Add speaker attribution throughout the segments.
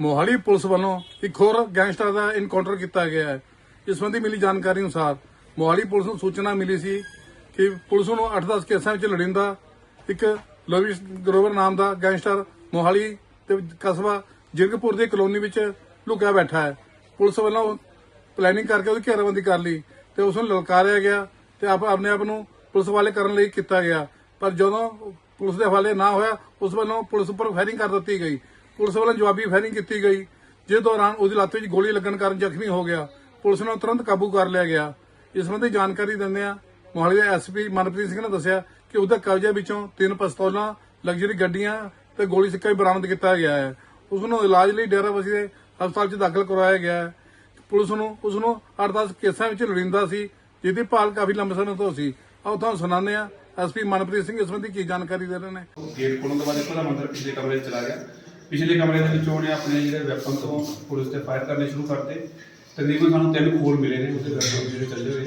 Speaker 1: Mohali police ਵੱਲੋਂ ਇੱਕ ਹੋਰ ਗੈਂਗਸਟਰ ਦਾ ਇਨਕਾਊਂਟਰ ਕੀਤਾ ਗਿਆ ਹੈ। ਇਸ ਸੰਬੰਧੀ ਮਿਲੀ ਜਾਣਕਾਰੀ ਅਨੁਸਾਰ ਮੋਹਾਲੀ ਪੁਲਿਸ ਨੂੰ ਸੂਚਨਾ ਮਿਲੀ ਸੀ ਕਿ ਪੁਲਿਸ ਨੂੰ 8-10 ਕੇਸਾਂ ਵਿੱਚ ਲੜਿੰਦਾ ਇੱਕ ਲਵਿਸ਼ ਗਰੋਵਰ ਨਾਮ ਦਾ ਗੈਂਗਸਟਰ ਮੋਹਾਲੀ ਤੇ ਕਸਬਾ ਜਿਰਗਪੁਰ ਦੀ ਕਲੋਨੀ ਵਿੱਚ ਲੁਕਿਆ ਬੈਠਾ ਹੈ। ਪੁਲਿਸ ਵੱਲੋਂ ਪਲੈਨਿੰਗ ਕਰਕੇ ਉਹਦੀ ਘੇਰਾਬੰਦੀ ਕਰ ਲਈ ਤੇ ਉਸ ਨੂੰ ਲਲਕਾਰਿਆ ਗਿਆ ਤੇ ਆਪ ਆਪਣੇ ਆਪ ਨੂੰ ਪੁਲਿਸ ਵਾਲੇ ਕਰਨ ਲਈ ਕੀਤਾ ਗਿਆ। ਪਰ ਜਦੋਂ ਪੁਲਿਸ ਦੇ ਹਵਾਲੇ ਨਾ ਹੋਇਆ, ਉਸ ਵੱਲੋਂ ਪੁਲਿਸ ਉੱਪਰ ਫਾਇਰਿੰਗ ਕਰ ਦਿੱਤੀ ਗਈ। ਪੁਲਿਸ ਵੱਲੋਂ ਜਵਾਬੀ ਫਾਇਰਿੰਗ ਕੀਤੀ ਗਈ, ਜਿਸ ਦੌਰਾਨ ਉਹਦੀ ਲੱਤ ਵਿੱਚ ਗੋਲੀ ਲੱਗਣ ਕਾਰਨ ਜ਼ਖਮੀ ਹੋ ਗਿਆ। ਪੁਲਿਸ ਨੂੰ ਤੁਰੰਤ ਕਾਬੂ ਕਰ ਲਿਆ ਗਿਆ। ਇਸ ਸੰਬੰਧੀ ਜਾਣਕਾਰੀ ਦਿੰਦੇ ਆ ਮੋਹਾਲੀ ਦੇ ਐਸਪੀ ਮਨਪ੍ਰੀਤ ਸਿੰਘ ਨੇ ਦੱਸਿਆ ਕਿ ਉਹਦੇ ਕਬਜ਼ੇ ਵਿੱਚੋਂ ਤਿੰਨ ਪਿਸਤੌਲਾਂ, ਲਗਜ਼ਰੀ ਗੱਡੀਆਂ ਤੇ ਗੋਲੀ ਸਿੱਕਾ ਵੀ ਬਰਾਮਦ ਕੀਤਾ ਗਿਆ ਹੈ। ਉਸ ਨੂੰ ਇਲਾਜ ਲਈ ਡੇਰਾਬੱਸੀ ਦੇ ਹਸਪਤਾਲ 'ਚ ਦਾਖਲ ਕਰਵਾਇਆ ਗਿਆ ਹੈ। ਪੁਲਿਸ ਨੂੰ, ਉਸ ਨੂੰ 8-10 ਕੇਸਾਂ ਵਿੱਚ ਲੜਿੰਦਾ ਸੀ, ਜਿਹਦੀ ਭਾਲ ਕਾਫੀ ਲੰਬੇ ਸਮੇਂ ਤੋਂ ਸੀ। ਆਓ ਤੁਹਾਨੂੰ ਸੁਣਾਉਂਦੇ ਆ ਐਸਪੀ ਮਨਪ੍ਰੀਤ ਸਿੰਘ ਇਸ ਸੰਬੰਧੀ ਕੀ ਜਾਣਕਾਰੀ ਦੇ ਰਹੇ ਨੇ?
Speaker 2: ਗੇਟ ਖੋਲ੍ਹਣ ਤੋਂ ਬਾਅਦ ਇੱਕੋ ਦਾ ਮੰਦਰ ਪਿਛਲੇ ਕਮਰੇ 'ਚ ਚਲਾ ਗਿਆ। ਪਿਛਲੇ ਕਮਰੇ ਦੇ ਵਿੱਚੋਂ ਉਹਨੇ ਆਪਣੇ ਜਿਹੜੇ ਵੈਪਨ ਤੋਂ ਪੁਲਿਸ ਤੇ ਫਾਇਰ ਕਰਨੇ ਸ਼ੁਰੂ ਕਰਤੇ। ਤਕਰੀਬਨ ਸਾਨੂੰ ਤਿੰਨ ਖੋਲ ਮਿਲੇ ਨੇ ਉਹਦੇ ਵੈਪਨ ਜਿਹੜੇ ਚੱਲੇ ਹੋਏ।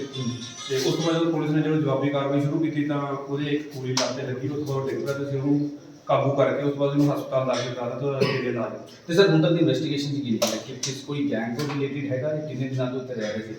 Speaker 2: ਤੇ ਉਸ ਤੋਂ ਬਾਅਦ ਪੁਲਿਸ ਨੇ ਜਦੋਂ ਜਵਾਬੀ ਕਾਰਵਾਈ ਸ਼ੁਰੂ ਕੀਤੀ ਤਾਂ ਉਹਦੇ ਇੱਕ ਗੋਲੀ ਲੱਗ ਤੇ ਲੱਗੀ ਉਸ ਤੋਂ ਬਾਅਦ ਡਿੱਗ ਪਿਆ ਤੇ ਅਸੀਂ ਉਹਨੂੰ ਕਾਬੂ ਕਰਕੇ ਉਸ ਤੋਂ ਬਾਅਦ ਉਹਨੂੰ ਹਸਪਤਾਲ ਦਾਖਲ ਕਰਾ ਦਿੱਤਾ ਤੇ ਜਿਹੜੇ ਇਲਾਜ
Speaker 3: ਤੇ ਸਰ ਹੁਣ ਤੱਕ ਦੀ ਇਨਵੈਸਟੀਗੇਸ਼ਨ ਕੀ ਹੈ ਕਿ ਕਿਸ ਕੋਈ ਗੈਂਗ ਤੋਂ ਰਿਲੇਟਡ ਹੈਗਾ ਜਾਂ ਕਿੰਨੇ ਦਿਨਾਂ ਤੋਂ ਉੱਤੇ ਰਹਿ ਰਹੇ ਸੀ?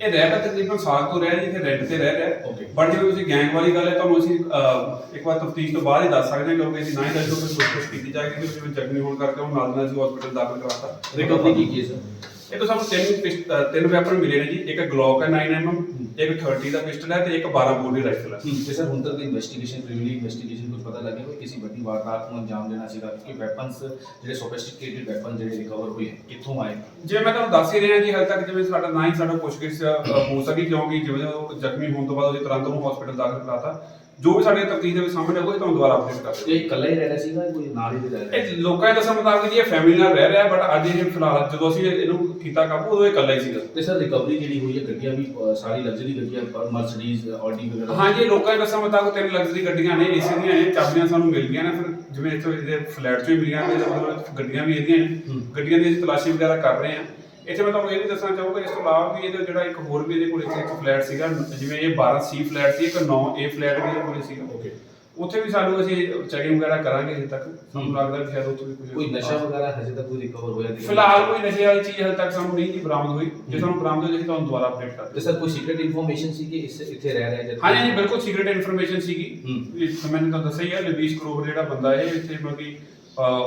Speaker 2: ਇਹ ਰਹਿ ਤਾਂ ਤਕਰੀਬਨ ਸਾਲ ਤੋਂ ਰਹਿ ਜੀ ਇੱਥੇ ਰੈਂਟ ਤੇ ਰਹਿ ਰਿਹਾ।
Speaker 3: Okay.
Speaker 2: ਬਟ ਜਦੋਂ ਤੁਸੀਂ ਗੈਂਗ ਵਾਲੀ ਗੱਲ ਹੈ ਤੁਹਾਨੂੰ ਅਸੀਂ ਅਹ, ਇੱਕ ਵਾਰ ਤਫਤੀਸ਼ ਤੋਂ ਬਾਅਦ ਹੀ ਦੱਸ ਸਕਦੇ ਹਾਂ ਕਿਉਂਕਿ ਅਸੀਂ ਨਾ ਹੀ ਦੱਸੋ ਕਿ ਕੋਸ਼ਿਸ਼ ਕੀਤੀ ਜਾਏਗੀ ਕਿ ਜਿਵੇਂ ਜ਼ਖਮੀ ਹੋਣ ਕਰਕੇ ਉਹ ਨਾਲ ਨਾਲ ਅਸੀਂ ਹਸਪੀਟਲ ਦਾਖਲ ਕਰਾਤਾ।
Speaker 3: ਰਿਕਵਰੀ ਕੀ ਕੀ ਹੈ ਸਰ
Speaker 2: ਇਹ ਤਾਂ ਸਾਨੂੰ ਤਿੰਨ ਪਿਸਟ- ਅਹ, ਤਿੰਨ ਵੈਪਨ ਮਿਲੇ ਨੇ ਜੀ ਇੱਕ ਗਲੌਕ ਹੈ 9mm ਇੱਕ 30 ਦਾ ਪਿਸਟਲ ਹੈ ਤੇ ਇੱਕ 12 ਬੋਰ ਦੀ ਰਾਈਫਲ ਹੈ।
Speaker 3: ਤੇ ਸਰ ਹੁਣ ਤੱਕ ਦੀ ਇਨਵੈਸਟੀਗੇਸ਼ਨ ਪ੍ਰੀਮਿਨਰੀ ਇਨਵੈਸਟੀਗੇਸ਼ਨ ਕੁਝ ਪਤਾ ਲੱਗਿਆ ਕੋਈ ਕਿਸੇ ਵੱਡੀ ਵਾਰਦਾਤ ਨੂੰ ਅੰਜਾਮ ਦੇਣਾ ਸੀਗਾ ਕਿ ਵੈਪਨਸ ਜਿਹੜੇ ਸੋਫਿਸਟੀਕੇਟਡ ਵੈਪਨ ਜਿਹੜੇ ਰਿਕਵਰ ਹੋਏ ਕਿੱਥੋਂ ਆਏ?
Speaker 2: ਜਿਵੇਂ ਮੈਂ ਤੁਹਾਨੂੰ ਦੱਸ ਹੀ ਰਿਹਾ ਜੀ ਹਾਲੇ ਤੱਕ ਜਿਵੇਂ ਸਾਡਾ ਨਾ ਹੀ ਸਾਡਾ ਪੁੱਛਗਿੱਛ ਅਹ, ਹੋ ਸਕੀ ਕਿਉਂਕਿ ਜਿਵੇਂ ਉਹ ਜ਼ਖਮੀ ਹੋਣ ਤੋਂ ਬਾਅਦ ਅਸੀਂ ਤੁਰੰਤ ਉਹਨੂੰ ਹਸਪੀਟਲ ਦਾਖਲ ਕਰਾਤਾ। ਜੋ ਵੀ ਸਾਡੇ ਤਫਤੀਸ਼ ਦੇ ਵਿੱਚ ਸਾਹਮਣੇ ਆਊਗਾ ਤੁਹਾਨੂੰ ਦੁਬਾਰਾ ਅਪਡੇਟ ਕਰ
Speaker 3: ਇਹ ਇਕੱਲਾ ਹੀ ਰਹਿ ਰਿਹਾ ਸੀਗਾ ਕੋਈ ਨਾਲ ਹੀ ਰਹਿ ਰਿਹਾ?
Speaker 2: ਇਹ ਲੋਕਾਂ ਦੇ ਦੱਸਣ ਮੁਤਾਬਕ ਜੀ ਇਹ ਫੈਮਿਲੀ ਨਾਲ ਰਹਿ ਰਿਹਾ ਬਟ ਅੱਜ ਇਹ ਫਿਲਹਾਲ ਜਦੋਂ ਅਸੀਂ ਇਹਨੂੰ ਕੀਤਾ ਕਾਬੂ ਉਦੋਂ ਇਹ ਇਕੱਲਾ ਹੀ ਸੀਗਾ।
Speaker 3: ਤੇ ਸਰ ਰਿਕਵਰੀ ਜਿਹੜੀ ਹੋਈ ਹੈ ਗੱਡੀਆਂ ਵੀ ਅ, ਸਾਰੀ ਲਗਜ਼ਰੀ ਗੱਡੀਆਂ ਮਰਸੀਡੀਜ਼ ਆਡੀ ਵਗੈਰਾ
Speaker 2: ਹਾਂਜੀ ਲੋਕਾਂ ਦੇ ਦੱਸਣ ਮੁਤਾਬਕ ਤਿੰਨ ਲਗਜ਼ਰੀ ਗੱਡੀਆਂ ਨੇ ਏਸੀ ਦੀਆਂ ਨੇ ਚਾਬੀਆਂ ਸਾਨੂੰ ਮਿਲ ਗਈਆਂ ਨੇ ਫਿਰ ਜਿਵੇਂ ਇੱਥੋਂ ਇਹਦੇ ਫਲੈਟ ਚੋਂ ਹੀ ਮਿਲੀਆਂ ਇਹਦਾ ਮਤਲਬ ਗੱਡੀਆਂ ਵੀ ਇਹਦੀਆਂ ਨੇ। ਗੱਡੀਆਂ ਦੀ ਅਸੀਂ ਤਲਾਸ਼ੀ ਵਗੈਰਾ ਕਰ ਰਹੇ ਹਾਂ। ਇੱਥੇ ਮੈਂ ਤੁਹਾਨੂੰ ਇਹ ਵੀ ਦੱਸਣਾ ਚਾਹੂੰਗਾ ਇਸ ਤੋਂ ਇਲਾਵਾ ਵੀ ਇਹਦਾ ਜਿਹੜਾ ਇੱਕ ਹੋਰ ਵੀ ਇਹਦੇ ਕੋਲ ਇੱਥੇ ਇੱਕ ਫਲੈਟ ਸੀਗਾ ਜਿਵੇਂ ਇਹ 12 ਸੀ ਫਲੈਟ ਸੀ ਇੱਕ 9 ਏ ਫਲੈਟ ਵੀ ਇਹਦੇ ਕੋਲ ਸੀਗਾ।
Speaker 3: ਓਕੇ
Speaker 2: ਉੱਥੇ ਵੀ ਸਾਨੂੰ ਅਸੀਂ ਚੈਕਿੰਗ ਵਗੈਰਾ ਕਰਾਂਗੇ ਹਜੇ ਤੱਕ ਸਾਨੂੰ ਲੱਗਦਾ ਵੀ ਸ਼ਾਇਦ ਉੱਥੇ ਵੀ ਕੁਝ
Speaker 3: ਕੋਈ ਨਸ਼ਾ ਵਗੈਰਾ ਹਜੇ ਤੱਕ ਕੋਈ ਰਿਕਵਰ ਹੋਇਆ ਨਹੀਂ।
Speaker 2: ਫਿਲਹਾਲ ਕੋਈ ਨਸ਼ੇ ਵਾਲੀ ਚੀਜ਼ ਹਜੇ ਤੱਕ ਸਾਨੂੰ ਨਹੀਂ ਬਰਾਮਦ ਹੋਈ। ਜੇ ਸਾਨੂੰ ਬਰਾਮਦ ਹੋਈ ਅਸੀਂ ਤੁਹਾਨੂੰ ਦੁਬਾਰਾ ਅਪਡੇਟ ਕਰ
Speaker 3: ਤੇ ਸਰ ਕੋਈ ਸੀਕ੍ਰੀਟ ਇਨਫੋਰਮੇਸ਼ਨ ਸੀ ਕਿ ਇਸ ਇੱਥੇ ਰਹਿ ਰਿਹਾ ਜਦ
Speaker 2: ਹਾਂਜੀ ਜੀ ਬਿਲਕੁਲ ਸੀਕ੍ਰੀਟ ਇਨਫੋਰਮੇਸ਼ਨ ਸੀਗੀ।
Speaker 3: ਹੂੰ।
Speaker 2: ਤਾਂ ਮੈਨੂੰ ਤਾਂ ਦੱਸਿਆ ਹੀ ਹੈ ਲਵੀਸ਼ ਕਰੋਵਰ ਜਿਹੜਾ ਬੰਦਾ ਹੈ ਇੱਥੇ ਮਤਲਬ ਕਿ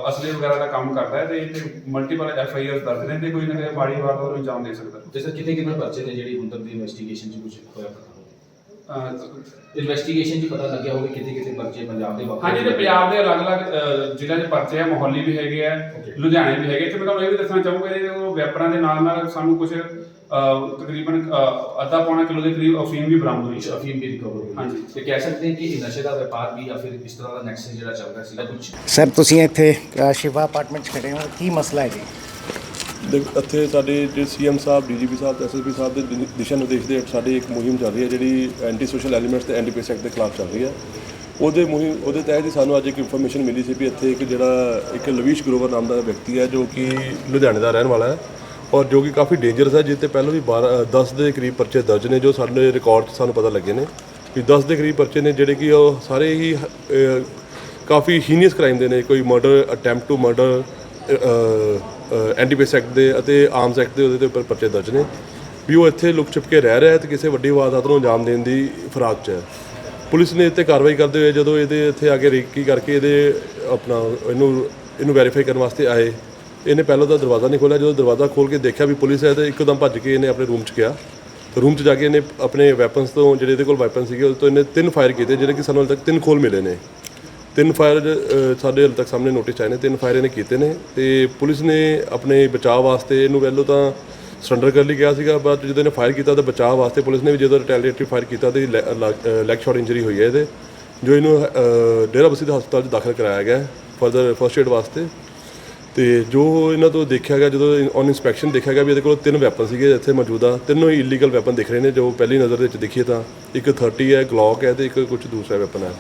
Speaker 2: ਅਸਲੇ ਵਗੈਰਾ ਦਾ ਕੰਮ ਕਰਦਾ ਹੈ ਤੇ ਇੱਥੇ ਮਲਟੀਪਲ ਐਫ ਆਈ ਆਰ ਦਰਜ ਨੇ ਤੇ ਕੋਈ ਨਾ ਕੋਈ ਮਾੜੀ ਵਾਰਦਾਤ ਨੂੰ ਅੰਜਾਮ ਦੇ ਸਕਦਾ।
Speaker 3: ਤੇ ਸਰ ਕਿਤੇ ਕਿਤੇ ਪਰਚੇ ਨੇ ਜਿਹੜੀ ਹੁਣ ਤੱਕ ਦੀ ਇਨਵੈਸਟੀਗੇਸ਼ਨ 'ਚ ਕੁਝ ਹੋਇਆ, ਪਤਾ ਇਨਵੈਸਟੀਗੇਸ਼ਨ 'ਚ ਪਤਾ ਲੱਗਿਆ ਹੋਵੇ ਕਿਤੇ ਕਿਤੇ ਪਰਚੇ ਪੰਜਾਬ ਦੇ ਵੱਖ
Speaker 2: ਹਾਂਜੀ ਤੇ ਪੰਜਾਬ ਦੇ ਅਲੱਗ-ਅਲੱਗ ਜ਼ਿਲ੍ਹਿਆਂ ਦੇ ਪਰਚੇ ਆ ਮੋਹਾਲੀ ਵੀ ਹੈਗੇ ਆ. ਲੁਧਿਆਣੇ ਵੀ ਹੈਗੇ ਤੇ ਮੈਂ ਤੁਹਾਨੂੰ ਇਹ ਵੀ ਦੱਸਣਾ ਚਾਹੂੰਗਾ ਇਹਦੇ ਉਹ ਵੈਪਰਾਂ ਦੇ ਨਾਲ ਨਾਲ ਸਾਨੂੰ ਕੁਝ ਤਕਰੀਬਨ ਅੱਧਾ ਪੌਣਾ ਕਿਲੋ ਦੇ ਕਰੀਬ ਅਫੀਮ ਵੀ ਬਰਾਮਦ ਹੋਈ। ਹੈ
Speaker 3: ਅਫੀਮ ਵੀ ਰਿਕਵਰ ਹੋਈ।
Speaker 2: ਹਾਂਜੀ।
Speaker 3: ਤੇ ਕਹਿ ਸਕਦੇ ਹਾਂ ਕਿ ਇਹ ਨਸ਼ੇ ਦਾ ਵਪਾਰ ਵੀ ਜਾਂ ਫਿਰ ਇਸ ਤਰ੍ਹਾਂ ਦਾ ਨੈਕਸਸ ਜਿਹੜਾ ਚੱਲ ਰਿਹਾ ਸੀਗਾ ਕੁਝ
Speaker 4: ਸਰ ਤੁਸੀਂ ਇੱਥੇ ਸ਼ਿਵਾ ਅਪਾਰਟਮੈਂਟ 'ਚ ਖੜੇ ਹੋ। ਕੀ ਮਸਲਾ ਹੈ ਜੀ?
Speaker 5: ਦੇ ਇੱਥੇ ਸਾਡੇ ਜੇ ਸੀਐਮ ਸਾਹਿਬ ਡੀਜੀਪੀ ਸਾਹਿਬ ਤੇ ਐਸਐਸਪੀ ਸਾਹਿਬ ਦੇ ਦਿ- ਦਿਸ਼ਾ ਨਿਰਦੇਸ਼ ਦੇ ਹੇਠ ਸਾਡੀ ਇੱਕ ਮੁਹਿੰਮ ਚੱਲ ਰਹੀ ਹੈ ਜਿਹੜੀ ਐਂਟੀ ਸੋਸ਼ਲ ਐਲੀਮੈਂਟਸ ਤੇ ਐਂਟੀ ਐਕਟ ਦੇ ਖਿਲਾਫ ਚੱਲ ਰਹੀ ਹੈ। ਉਹਦੇ ਮੁਹਿੰਮ ਉਹਦੇ ਤਹਿਤ ਹੀ ਸਾਨੂੰ ਅੱਜ ਇੱਕ ਇਨਫੋਰਮੇਸ਼ਨ ਮਿਲੀ ਸੀ ਵੀ ਇੱਥੇ ਇੱਕ ਜਿਹੜਾ ਇੱਕ ਲਵੀਸ਼ ਗਰੋਵਰ ਨਾਮ ਦਾ ਵਿਅਕਤੀ ਹੈ ਜੋ ਕਿ ਲੁਧਿਆਣੇ ਦਾ ਰਹਿਣ ਵਾਲਾ ਹੈ ਔਰ ਜੋ ਕਿ ਕਾਫੀ ਡੇਂਜਰਸ ਹੈ ਜਿਸ ਤੇ ਪਹਿਲਾਂ ਵੀ 12 10 ਦੇ ਕਰੀਬ ਪਰਚੇ ਦਰਜ ਨੇ ਜੋ ਸਾਡੇ ਰਿਕਾਰਡ 'ਚ ਸਾਨੂੰ ਪਤਾ ਲੱਗੇ ਨੇ ਵੀ 10 ਦੇ ਕਰੀਬ ਪਰਚੇ ਨੇ ਜਿਹੜੇ ਕਿ ਉਹ ਸਾਰੇ ਹੀ ਅਹ, ਕਾਫੀ ਹੀਨੀਅਸ ਕ੍ਰਾਈਮ ਦੇ ਨੇ ਕੋਈ murder attempt to murder anti ਐਂਟੀਪੇਸ act ਦੇ ਅਤੇ ਆਰਮਸ ਐਕਟ ਦੇ ਉਹਦੇ ਤੇ ਉੱਪਰ ਪਰਚੇ ਦਰਜ ਨੇ। ਵੀ ਉਹ ਇੱਥੇ ਲੁਕ ਛਿਪ ਕੇ ਰਹਿ ਰਿਹਾ ਹੈ ਤੇ ਕਿਸੇ ਵੱਡੀ ਵਾਰਦਾਤ ਨੂੰ ਅੰਜਾਮ ਦੇਣ ਦੀ ਫਰਾਕ 'ਚ ਹੈ। ਪੁਲਿਸ ਨੇ ਇੱਥੇ ਕਾਰਵਾਈ ਕਰਦੇ ਹੋਏ ਜਦੋਂ ਇਹਦੇ ਇੱਥੇ ਆ ਕੇ ਰੇਕੀ ਕਰਕੇ ਇਹਦੇ ਆਪਣਾ ਇਹਨੂੰ ਇਹਨੂੰ ਵੈਰੀਫਾਈ ਕਰਨ ਵਾਸਤੇ ਆਏ, ਇਹਨੇ ਪਹਿਲਾਂ ਤਾਂ ਦਰਵਾਜ਼ਾ ਨਹੀਂ ਖੋਲ੍ਹਿਆ। ਜਦੋਂ ਦਰਵਾਜ਼ਾ ਖੋਲ੍ਹ ਕੇ ਦੇਖਿਆ ਵੀ ਪੁਲਿਸ ਹੈ ਤੇ ਇੱਕਦਮ ਭੱਜ ਕੇ ਇਹਨੇ ਆਪਣੇ ਰੂਮ 'ਚ ਗਿਆ। ਰੂਮ 'ਚ ਜਾ ਕੇ ਇਹਨੇ ਆਪਣੇ ਵੈਪਨਸ ਤੋਂ, ਜਿਹੜੇ ਇਹਦੇ ਕੋਲ ਵੈਪਨ ਸੀਗੇ ਉਹ ਤੋਂ ਇਹਨੇ ਤਿੰਨ ਫਾਇਰ ਕੀਤੇ, ਜਿਹੜੇ ਕਿ ਸਾਨੂੰ ਹਾਲੇ ਤੱਕ ਤਿੰਨ ਖੋਲ ਮਿਲੇ ਨੇ। ਤਿੰਨ ਫਾਇਰ ਸਾਡੇ ਹਾਲੇ ਤੱਕ ਸਾਹਮਣੇ ਨੋਟਿਸ ਆਏ ਨੇ, ਤਿੰਨ ਫਾਇਰ ਇਹਨੇ ਕੀਤੇ ਨੇ ਤੇ ਪੁਲਿਸ ਨੇ ਆਪਣੇ ਬਚਾਅ ਵਾਸਤੇ ਇਹਨੂੰ ਪਹਿਲਾਂ ਤਾਂ ਸਰੈਂਡਰ ਕਰ ਲਈ ਗਿਆ ਸੀਗਾ ਬਟ ਜਦੋਂ ਇਹਨੇ ਫਾਇਰ ਕੀਤਾ ਤਾਂ ਬਚਾਅ ਵਾਸਤੇ ਪੁਲਿਸ ਨੇ ਵੀ ਜਦੋਂ ਰਿਟੈਲੀਏਟਰੀ ਫਾਇਰ ਕੀਤਾ ਤੇ ਲੈਗ ਸ਼ਾਟ ਇੰਜਰੀ ਹੋਈ ਹੈ ਇਹਦੇ, ਜੋ ਇਹਨੂੰ ਡੇਰਾ ਬਸੀ ਦੇ ਹਸਪਤਾਲ 'ਚ ਦਾਖਲ ਕਰਾਇਆ ਗਿਆ ਫਰਦਰ ਫਰਸਟ ਏਡ ਵਾਸਤੇ। ਤੇ ਜੋ ਇਹਨਾਂ ਤੋਂ ਦੇਖਿਆ ਗਿਆ, ਜਦੋਂ ਔਨ ਇਨਸਪੈਕਸ਼ਨ ਦੇਖਿਆ ਗਿਆ ਵੀ ਇਹਦੇ ਕੋਲ ਤਿੰਨ ਵੈਪਨ ਸੀਗੇ ਇੱਥੇ ਮੌਜੂਦਾ, ਤਿੰਨੋਂ ਹੀ ਇਲੀਗਲ ਵੈਪਨ ਦਿਖ ਰਹੇ ਨੇ, ਜੋ ਪਹਿਲੀ ਨਜ਼ਰ ਦੇ ਵਿੱਚ ਦੇਖੀਏ ਤਾਂ ਇੱਕ 30 ਹੈ ਗਲੌਕ ਹੈ ਤੇ ਇੱਕ ਕੁਝ ਦੂਸਰਾ ਵੈਪਨ ਹੈ।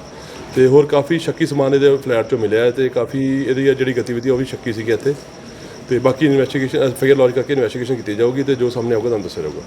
Speaker 5: ਤੇ ਹੋਰ ਕਾਫੀ ਸ਼ੱਕੀ ਸਮਾਨ ਇਹਦੇ ਫਲੈਟ 'ਚੋਂ ਮਿਲਿਆ ਹੈ ਤੇ ਕਾਫੀ ਇਹਦੀ ਜਿਹੜੀ ਗਤੀਵਿਧੀ ਉਹ ਵੀ ਸ਼ੱਕੀ ਸੀਗੀ ਇੱਥੇ। ਤੇ ਬਾਕੀ ਇਨਵੈਸਟੀਗੇਸ਼ਨ ਫੇਰ ਲੌਜ ਕਰਕੇ ਇਨਵੈਸਟੀਗੇਸ਼ਨ ਕੀਤੀ ਜਾਊਗੀ ਤੇ ਜੋ ਸਾਹਮਣੇ ਆਊਗਾ ਤੁਹਾਨੂੰ ਦੱਸਿਆ ਜਾਊਗਾ।